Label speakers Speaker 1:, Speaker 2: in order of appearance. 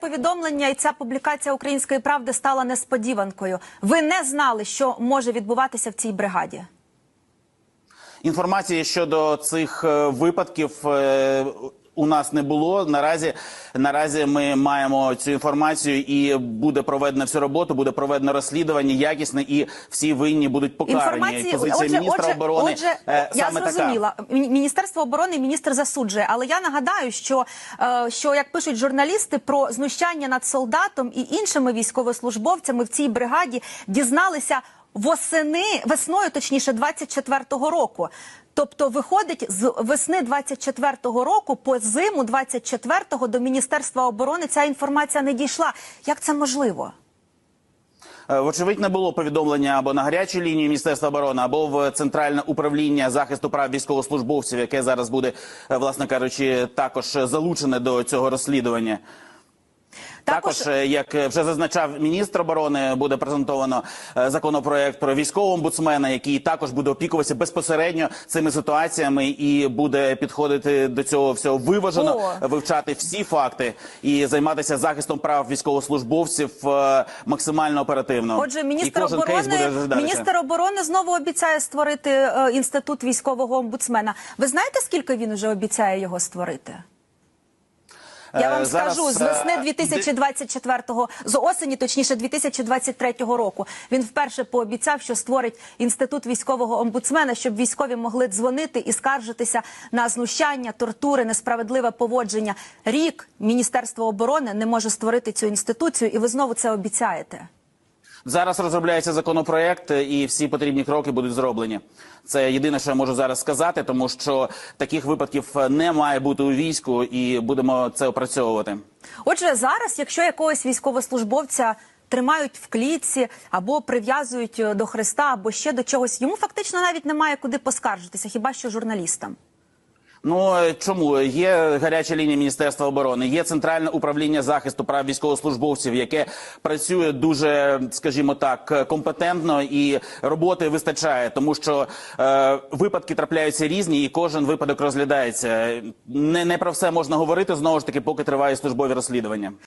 Speaker 1: Повідомлення і ця публікація української правди стала несподіванкою. Ви не знали, що може відбуватися в цій бригаді.
Speaker 2: Інформації щодо цих е, випадків е, у нас не було. Наразі наразі ми маємо цю інформацію, і буде проведена всю роботу, буде проведено розслідування якісне, і всі винні будуть покарані.
Speaker 1: Інформації
Speaker 2: Позиція міністра
Speaker 1: отже,
Speaker 2: оборони
Speaker 1: отже,
Speaker 2: е,
Speaker 1: я
Speaker 2: саме така.
Speaker 1: зрозуміла. Мі- Міністерство оборони міністр засуджує. Але я нагадаю, що, е, що як пишуть журналісти про знущання над солдатом і іншими військовослужбовцями в цій бригаді дізналися восени весною, точніше, 24-го року. Тобто, виходить з весни 24-го року по зиму 24-го до Міністерства оборони ця інформація не дійшла. Як це можливо?
Speaker 2: Е, Вочевидь, не було повідомлення або на гарячій лінії Міністерства оборони, або в центральне управління захисту прав військовослужбовців, яке зараз буде, е, власне кажучи, також залучене до цього розслідування. Також, е, як е, вже зазначав міністр оборони, буде презентовано е, законопроект про військового омбудсмена, який також буде опікуватися безпосередньо цими ситуаціями і буде підходити до цього всього виважено,
Speaker 1: О.
Speaker 2: вивчати всі факти і займатися захистом прав військовослужбовців максимально оперативно.
Speaker 1: Отже, міністр оборони міністр оборони знову обіцяє створити інститут військового омбудсмена. Ви знаєте, скільки він вже обіцяє його створити? Я
Speaker 2: Е,
Speaker 1: вам
Speaker 2: зараз,
Speaker 1: скажу з
Speaker 2: е,
Speaker 1: весни 2024-го, з осені, точніше 2023 року. Він вперше пообіцяв, що створить інститут військового омбудсмена, щоб військові могли дзвонити і скаржитися на знущання, тортури, несправедливе поводження. Рік Міністерство оборони не може створити цю інституцію, і ви знову це обіцяєте.
Speaker 2: Зараз розробляється законопроект, і всі потрібні кроки будуть зроблені. Це єдине, що я можу зараз сказати, тому що таких випадків не має бути у війську, і будемо це опрацьовувати.
Speaker 1: Отже, зараз, якщо якогось військовослужбовця тримають в клітці або прив'язують е, до хреста, або ще до чогось, йому фактично навіть немає куди поскаржитися, хіба що журналістам.
Speaker 2: Ну е, чому є гаряча лінія Міністерства оборони, є центральне управління захисту прав військовослужбовців, яке працює дуже, скажімо так, компетентно і роботи вистачає, тому що е, випадки трапляються різні, і кожен випадок розглядається. Не, не про все можна говорити знову ж таки, поки триває службові розслідування.